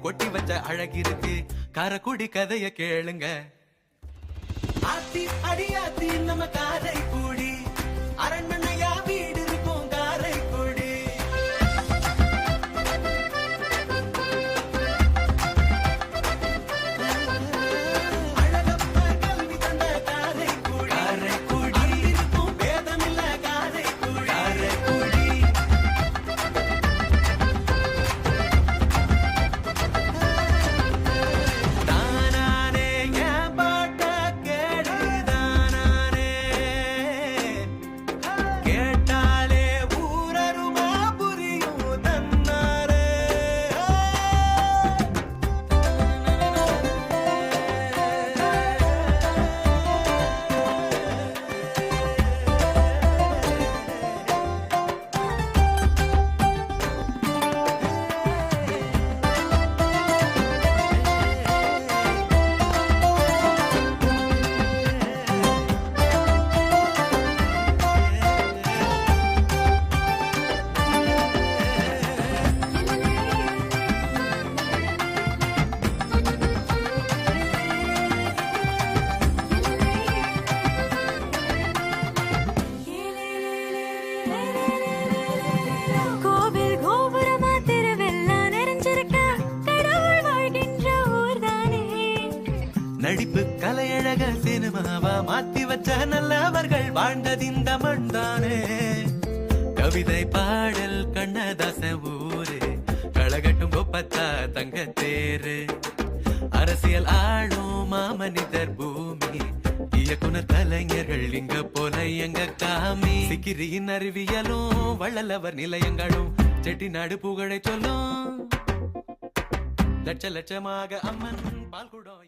கொட்டி வச்ச அழகிருக்கு காரக்குடி கதைய கேளுங்க. ஆத்தி அடியாத்தி நம்ம காரை கூடி நடிப்பு கலையழக சினிமாவா மாத்தி வச்ச நல்லவர்கள் வாழ்ந்தது இந்த மண்தானே கவிதை பாடல் கண்ணதாச ஊரு களகட்டும் கொப்பத்தா தங்க தேரு. அரசியல் ஆளும் மாமனிதர் பூமி இயக்குனர் கலைஞர்கள் இங்க போல எங்க காமி. சிக்கிரியின் அறிவியலும் வள்ளலவர் நிலையங்களும் செட்டிநாடு புகழை சொல்லும். லட்ச லட்சமாக அம்மன் பால்குடம்